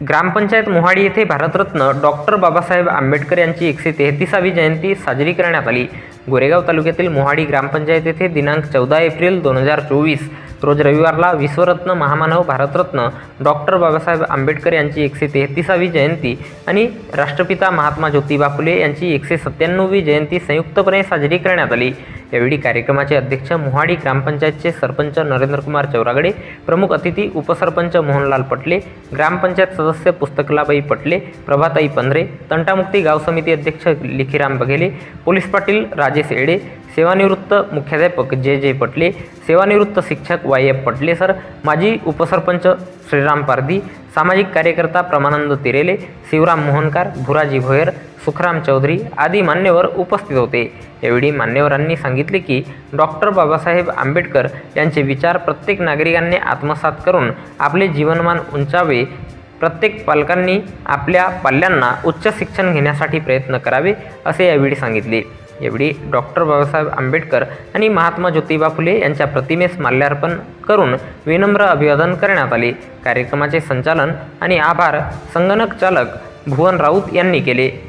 ग्रामपंचायत मोहाडी येथे भारतरत्न डॉक्टर बाबासाहेब आंबेडकर यांची एकशे तेहतीसावी जयंती साजरी करण्यात आली. गोरेगाव तालुक्यातील मोहाडी ग्रामपंचायत येथे दिनांक चौदा एप्रिल दोन हजार चोवीस रोज रविवारला विश्वरत्न महामानव भारतरत्न डॉक्टर बाबासाहेब आंबेडकर यांची एकशे तेहतीसावी जयंती आणि राष्ट्रपिता महात्मा ज्योतिबा फुले यांची एकशे सत्त्याण्णववी जयंती संयुक्तपणे साजरी करण्यात आली. यावेळी कार्यक्रमाचे अध्यक्ष मोहाडी ग्रामपंचायतचे सरपंच नरेंद्रकुमार चौरागडे प्रमुख अतिथी उपसरपंच मोहनलाल पटले ग्रामपंचायत सदस्य पुस्तकलाबाई पटले प्रभाताई पंधरे तंटामुक्ती गाव समिती अध्यक्ष लिखीराम बघेले पोलीस पाटील राजेश येडे सेवानिवृत्त मुख्याध्यापक जे जे पटले सेवानिवृत्त शिक्षक वाय एफ पटले सर माजी उपसरपंच श्रीराम पारधी सामाजिक कार्यकर्ता प्रमानंद तिरेले शिवराम मोहनकार भुराजी भोयर सुखराम चौधरी आदी मान्यवर उपस्थित होते. यावेळी मान्यवरांनी सांगितले की डॉक्टर बाबासाहेब आंबेडकर यांचे विचार प्रत्येक नागरिकांनी आत्मसात करून आपले जीवनमान उंचावे प्रत्येक पालकांनी आपल्या पाल्यांना उच्च शिक्षण घेण्यासाठी प्रयत्न करावे असे यावेळी सांगितले. यावेळी डॉक्टर बाबासाहेब आंबेडकर आणि महात्मा ज्योतिबा फुले यांच्या प्रतिमेस माल्यार्पण करून विनम्र अभिवादन करण्यात आले. कार्यक्रमाचे संचालन आणि आभार संगणक चालक भुवन राऊत यांनी केले.